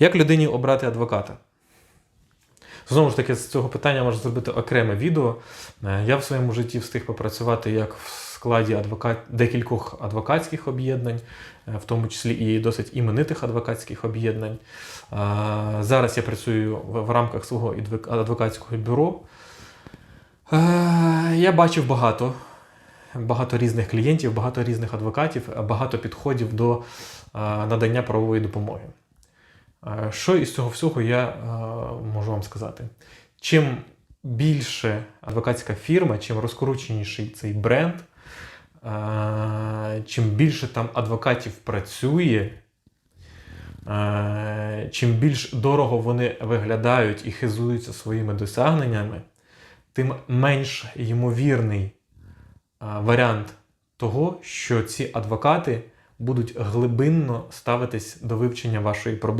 Як людині обрати адвоката? Знову ж таки, з цього питання можна зробити окреме відео. Е, Я в своєму житті встиг попрацювати як в складі адвокат... декількох адвокатських об'єднань, е, в тому числі і досить іменитих адвокатських об'єднань. Е, Зараз я працюю в рамках свого адвокатського бюро. Я бачив багато, багато різних клієнтів, багато різних адвокатів, багато підходів до надання правової допомоги. Е, Що із цього всього я е, можу вам сказати? Чим більше адвокатська фірма, чим розкрученіший цей бренд, е, чим більше там адвокатів працює, чим більш дорого вони виглядають і хизуються своїми досягненнями, тим менш ймовірний варіант того, що ці адвокати будуть глибинно ставитись до вивчення вашої проблеми.